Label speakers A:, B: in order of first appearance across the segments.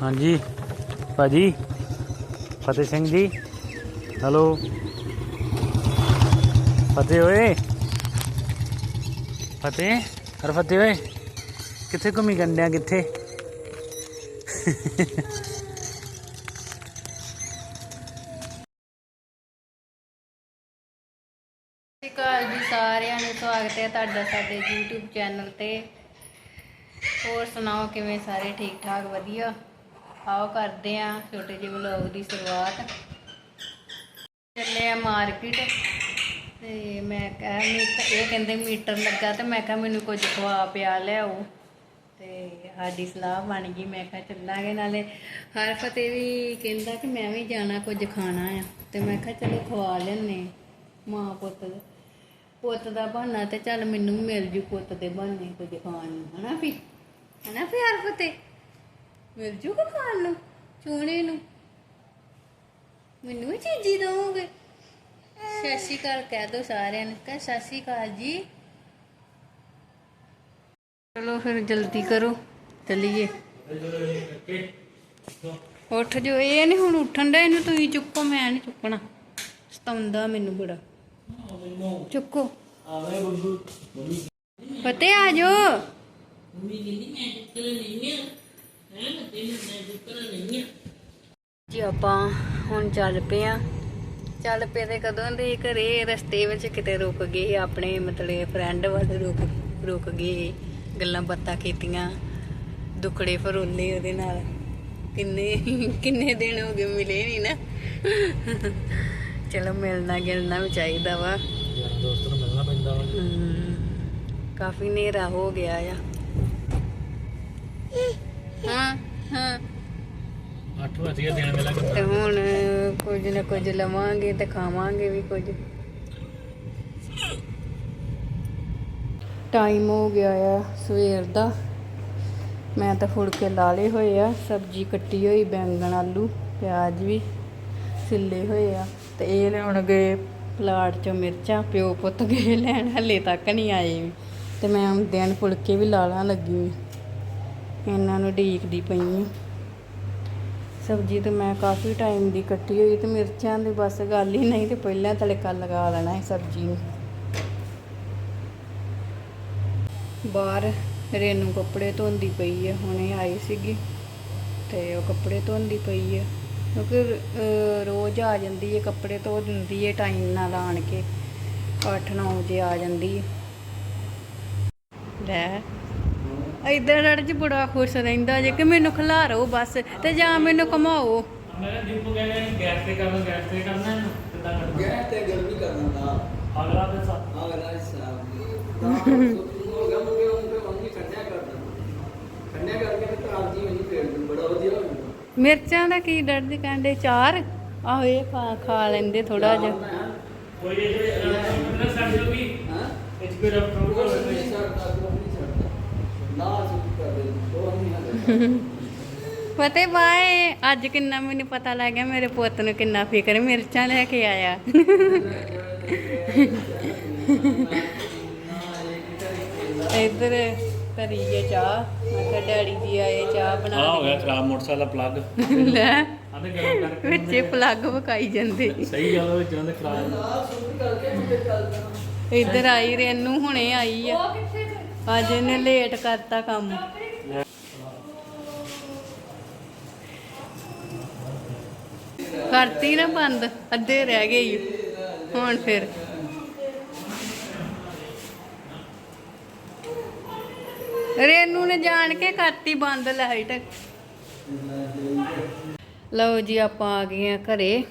A: ਹਾਂਜੀ। ਭਾਜੀ, ਫਤਿਹ ਸਿੰਘ ਜੀ। ਹੈਲੋ। ਫਤਿਹ ਓਏ। ਫਤਿਹ ਅਰ ਫਤਿਹ ਓਏ। ਕਿੱਥੇ ਘੁੰਮੀ ਗੰਡਿਆ ਕਿੱਥੇ?
B: ਸਤਿ ਸ਼੍ਰੀ ਅਕਾਲ ਜੀ ਸਾਰਿਆਂ ਨੂੰ, ਸਵਾਗਤ ਹੈ ਤੁਹਾਡਾ ਸਾਡੇ YouTube ਚੈਨਲ ਤੇ। ਹੋਰ ਸੁਣਾਓ, ਕਿਵੇਂ ਸਾਰੇ? ਠੀਕ ਠਾਕ ਵਧੀਆ? ਆਓ ਕਰਦੇ ਆ ਛੋਟੇ ਜਿਹੇ ਵਲੌਗ ਦੀ ਸ਼ੁਰੂਆਤ। ਚੱਲੇ ਆ ਮਾਰਕੀਟ ਤੇ ਮੈਂ ਕਿਹਾ ਮੀਟਰ, ਇਹ ਕਹਿੰਦੇ ਮੀਟਰ ਲੱਗਾ ਤੇ ਮੈਂ ਕਿਹਾ ਮੈਨੂੰ ਕੁਝ ਖਵਾ ਪਿਆ ਲਿਆਓ। ਤੇ ਸਾਡੀ ਸਲਾਹ ਬਣ ਗਈ, ਮੈਂ ਕਿਹਾ ਚੱਲਾਂਗੇ ਨਾਲੇ। ਹਰ ਫਤਿਹ ਵੀ ਕਹਿੰਦਾ ਕਿ ਮੈਂ ਵੀ ਜਾਣਾ ਕੁਝ ਖਾਣਾ ਆ। ਤੇ ਮੈਂ ਕਿਹਾ ਚਲੋ ਖਵਾ ਲੈਨੇ ਮਾਂ ਪੁੱਤ ਦੇ। ਪੁੱਤ ਦਾ ਬਹਾਨਾ ਤੇ ਚੱਲ ਮੈਨੂੰ ਵੀ ਮਿਲ ਜੂ ਪੁੱਤ ਦੇ ਬਹਾਨੇ ਕੁਝ ਖਾਣ ਨੂੰ। ਹਨਾ ਵੀ? ਹਨਾ ਵੀ ਹਰ ਮਿਲ ਜੂਗਾ ਖਾਣ ਨੂੰ ਚੂਣੇ ਨੂੰ? ਮੈਨੂੰ ਵੀ ਚੀਜ਼ੀ ਦਵੋਗੇ। ਸਤਿ ਸ਼੍ਰੀ ਅਕਾਲ, ਕਹਿ ਦੋ ਸਾਰਿਆਂ ਨੂੰ। ਕਹ, ਸਤਿ ਸ਼੍ਰੀ ਅਕਾਲ ਜੀ। ਚਲੋ ਫਿਰ ਜਲਦੀ ਕਰੋ, ਚਲੀਏ। ਉੱਠ ਜੋ, ਇਹ ਨਹੀਂ ਹੁਣ ਉੱਠਣ ਦਾ ਇਹਨੂੰ ਤੁਸੀਂ ਚੁੱਕੋ, ਮੈਂ ਨਹੀਂ ਚੁੱਕਣਾ। ਸਤਾਉਂਦਾ ਮੈਨੂੰ ਬੜਾ। ਚੁੱਕੋ। ਫਤਿਹ ਆ ਜੋ ਜੀ ਆਪਾਂ ਹੁਣ ਚੱਲ ਪਏ ਆ। ਚੱਲ ਪਏ ਤੇ ਕਦੋਂ ਦੇ ਘਰੇ ਰਸਤੇ ਵਿੱਚ ਕਿਤੇ ਰੁਕ ਗਏ ਆਪਣੇ ਮਤਲਬ ਫਰੈਂਡ ਵੱਲ ਰੁਕ ਰੁਕ ਗਏ ਗੱਲਾਂ ਬਾਤਾਂ ਕੀਤੀਆਂ ਦੁਖੜੇ ਫਰੋਲੇ ਉਹਦੇ ਨਾਲ। ਕਿੰਨੇ ਕਿੰਨੇ ਦਿਨ ਹੋ ਗਏ ਮਿਲੇ ਨਹੀਂ ਨਾ। ਚਲੋ ਮਿਲਣਾ ਗਿਲਣਾ ਵੀ ਚਾਹੀਦਾ ਵਾ।
A: ਯਾਰ ਦੋਸਤ ਨੂੰ ਮਿਲਣਾ ਪੈਂਦਾ ਵਾ।
B: ਕਾਫੀ ਹਨੇਰਾ ਹੋ ਗਿਆ ਆ ਹਾਂ ਹਾਂ
A: 8 ਵਜੇ ਦਿਨ ਵੇਲਾ
B: ਤੇ ਹੁਣ ਕੁਝ ਨਾ ਕੁਝ ਲਵਾਂਗੇ ਤੇ ਖਾਵਾਂਗੇ ਵੀ ਕੁਝ। ਟਾਈਮ ਹੋ ਗਿਆ ਆ ਸਵੇਰ ਦਾ। ਮੈਂ ਤਾਂ ਫੁਲਕੇ ਲਾ ਲਏ ਹੋਏ ਆ, ਸਬਜ਼ੀ ਕੱਟੀ ਹੋਈ, ਬੈਂਗਣ ਆਲੂ, ਪਿਆਜ਼ ਵੀ ਸਿੱਲੇ ਹੋਏ ਆ। ਤੇ ਇਹ ਲਿਆਉਣ ਗਏ ਪਲਾਟ ਚੋਂ ਮਿਰਚਾਂ, ਪਿਓ ਪੁੱਤ ਗਏ ਲੈਣ, ਹਲੇ ਤੱਕ ਨਹੀਂ ਆਏ ਵੀ। ਤੇ ਮੈਂ ਆਉਂਦਿਆਂ ਨੂੰ ਫੁਲਕੇ ਵੀ ਲਾਲਾਂ ਲੱਗੀ ਇਹਨਾਂ ਨੂੰ ਢੀਕਦੀ ਪਈ ਆ। ਸਬਜ਼ੀ ਤੇ ਮੈਂ ਕਾਫੀ ਟਾਈਮ ਦੀ ਕੱਟੀ ਹੋਈ ਤੇ ਮਿਰਚਾਂ ਦੀ ਬਸ ਗੱਲ ਹੀ ਨਹੀਂ ਤੇ ਪਹਿਲਾਂ ਤੜਕਾ ਲਗਾ ਲੈਣਾ ਹੈ ਸਬਜ਼ੀ ਨੂੰ। ਬਾਹਰ ਰੇਨੂ ਕੱਪੜੇ ਧੋਂਦੀ ਪਈ ਹੈ ਹੁਣੇ ਆਈ ਸੀਗੀ ਤੇ ਉਹ ਕੱਪੜੇ ਧੋਂਦੀ ਪਈ ਹੈ ਕਿਉਂਕਿ ਰੋਜ਼ ਆ ਜਾਂਦੀ ਹੈ ਕੱਪੜੇ ਧੋ ਦਿੰਦੀ ਹੈ ਟਾਈਮ ਨਾਲ ਆਣ ਕੇ 8-9 ਵਜੇ ਆ ਜਾਂਦੀ ਹੈ ਲੈ ਇਧਰ ਅੜ ਚ ਬੜਾ ਖੁਸ਼ ਰਹਿੰਦਾ ਜੇ ਕਿ ਮੈਨੂੰ ਖਿਲਾਰੋ ਬਸ ਤੇ ਜਾਂ ਮੈਨੂੰ ਕਮਾਓ
A: ਮੈਂ ਦੀਪੂ ਕਹਿੰਦਾ ਗੈਸ ਤੇ ਕਰਨਾ ਗੈਸ ਤੇ ਕਰਨਾ ਕਿੱਦਾਂ ਕਰਨਾ?
C: ਗੈਸ ਤੇ ਗਰਮੀ ਕਰਨਾ ਦਾ
A: ਅਗਲਾ ਤੇ ਸਾ-
C: ਆ ਗਲਾ ਸਾਹਿਬ ਦਾ। ਹੋ ਗਿਆ ਮੁੰਡੇ ਉਹਨੂੰ ਤੇ ਉਹਨੂੰ ਠੰਡਿਆ ਕਰਦਾ ਠੰਡਿਆ ਕਰਕੇ ਤੇ ਖਰਾਬ ਜੀ ਹੋਣੀ ਫੇਰ ਨੂੰ ਬੜਾ ਵਧੀਆ ਹੋ ਜਾਂਦਾ।
B: ਮਿਰਚਾਂ ਦਾ ਕੀ ਡਰਦੀ ਕਹਿੰਦੇ ਚਾਰ? ਆਹੋ ਇਹ ਖਾ ਖਾ ਲੈਂਦੇ ਥੋੜਾ ਜਿਹਾ।
A: ਕੋਈ ਇਹ ਸਾਡੇ ਵੀ
C: ਹਾਂ?
A: ਇਸ ਕੋਈ ਰਫਟ
C: ਉਹ ਨਹੀਂ ਛੱਡਦਾ ਉਹ ਨਹੀਂ ਛੱਡਦਾ ਉਹ
B: ਫਤਿਹ ਬਾਏ ਅੱਜ ਕਿੰਨਾ ਮੈਨੂੰ ਪਤਾ ਲੱਗ ਗਿਆ ਮੇਰੇ ਪੁੱਤ ਨੂੰ ਕਿੰਨਾ ਫਿਕਰ ਮਿਰਚਾਂ ਲੈ ਕੇ ਆਇਆ। ਇੱਧਰ ਕਰੀਏ ਚਾਹ ਮੈਂ ਕਿਹਾ ਡੈਡੀ ਜੀ ਆਏ ਚਾਹ ਬਣਾ
A: ਆ ਹੋ ਗਿਆ ਖਰਾਬ ਮੋਟਰਸਾਈਕਲ ਦਾ ਪਲੱਗ
B: ਲੈ
A: ਆਂਦੇ ਗਰਮ ਕਰਕੇ
B: ਵਿੱਚੇ ਪਲੱਗ ਵਕਾਈ ਜਾਂਦੇ।
A: ਸਹੀ ਗੱਲ ਵਿੱਚ ਉਹਦੇ ਖਰਾਬ।
B: ਇੱਧਰ ਆਈ ਰੇਨੂ ਹੁਣੇ ਆਈ ਆ। ਅੱਜ ਇਹਨੇ ਲੇਟ ਕਰਤਾ ਕੰਮ। ਕਰਤੀ ਨਾ ਬੰਦ, ਅੱਧੇ ਰਹਿ ਗਏ ਈ। ਹੁਣ ਫਿਰ। ਰੇਨੂ ਨੇ ਜਾਣ ਕੇ ਕਰਤੀ ਬੰਦ ਲਾਈਟ। ਲਓ ਜੀ, ਆਪਾਂ ਆ ਗਏ ਆ ਘਰੇ।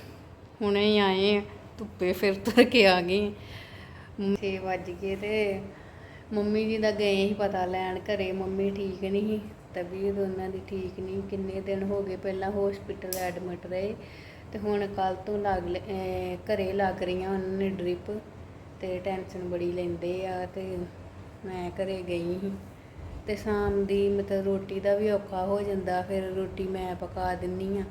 B: ਹੁਣੇ ਹੀ ਆਏ ਆ, ਧੁੱਪੇ ਫਿਰ ਤੁਰ ਕੇ ਆ ਗਏ। 6 ਵੱਜ ਗਏ ਤੇ ਮੰਮੀ ਜੀ ਦਾ ਗਏ ਹੀ ਪਤਾ ਲੈਣ, ਘਰੇ ਮੰਮੀ ਠੀਕ ਨਹੀਂ ਸੀ, ਤਬੀਅਤ ਉਹਨਾਂ ਦੀ ਠੀਕ ਨਹੀਂ ਕਿੰਨੇ ਦਿਨ ਹੋ ਗਏ ਪਹਿਲਾਂ ਹਸਪੀਟਲ ਐਡਮਿਟ ਰਹੇ ਤੇ ਹੁਣ ਕੱਲ ਤੋਂ ਲੱਗ ਲ- ਅਹ ਘਰੇ ਲੱਗ ਰਹੀਆਂ ਉਹਨਾਂ ਨੇ ਡ੍ਰਿਪ ਤੇ ਟੈਨਸ਼ਨ ਬੜੀ ਲੈਂਦੇ ਆ ਤੇ ਮੈਂ ਘਰੇ ਗਈ ਸੀ। ਤੇ ਸ਼ਾਮ ਦੀ ਮਤਲਬ ਰੋਟੀ ਦਾ ਵੀ ਔਖਾ ਹੋ ਜਾਂਦਾ, ਫਿਰ ਰੋਟੀ ਮੈਂ ਪਕਾ ਦਿੰਨੀ ਆ।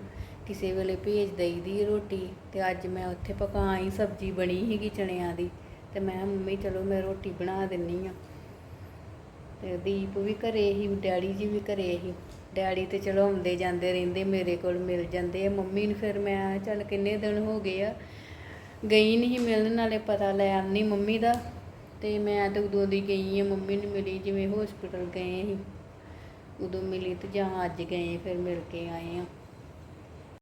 B: ਕਿਸੇ ਵੇਲੇ ਭੇਜ ਦਈਦੀ ਰੋਟੀ ਤੇ ਅੱਜ ਮੈਂ ਉੱਥੇ ਪਕਾਈ ਸਬਜ਼ੀ ਬਣੀ ਸੀਗੀ ਚਣਿਆਂ ਦੀ ਤੇ ਮੈਂ ਮੰਮੀ ਚਲੋ ਮੈਂ ਰੋਟੀ ਬਣਾ ਦਿੰਨੀ ਆ। ਤੇ ਦੀਪ ਵੀ ਘਰੇ ਹੀ, ਡੈਡੀ ਜੀ ਵੀ ਘਰੇ ਹੀ। ਡੈਡੀ ਤੇ ਚਲੋ ਆਉਂਦੇ ਜਾਂਦੇ ਰਹਿੰਦੇ, ਮੇਰੇ ਕੋਲ ਮਿਲ ਜਾਂਦੇ ਆ। ਮੰਮੀ ਨੂੰ ਫਿਰ ਮੈਂ ਚੱਲ ਕਿੰਨੇ ਦਿਨ ਹੋ ਗਏ ਆ, ਗਈ ਨਹੀਂ ਮਿਲਣ, ਨਾਲੇ ਪਤਾ ਲੈ ਆਉਣੀ ਮੰਮੀ ਦਾ। ਤੇ ਮੈਂ ਤਾਂ ਉਦੋਂ ਦੀ ਗਈ ਆ, ਮੰਮੀ ਨੂੰ ਮਿਲੀ ਜਿਵੇਂ ਹਸਪੀਟਲ ਗਏ ਸੀ। ਉਦੋਂ ਮਿਲੀ ਤੇ ਜਾਂ ਅੱਜ ਗਏ, ਫਿਰ ਮਿਲ ਕੇ ਆਏ ਆ।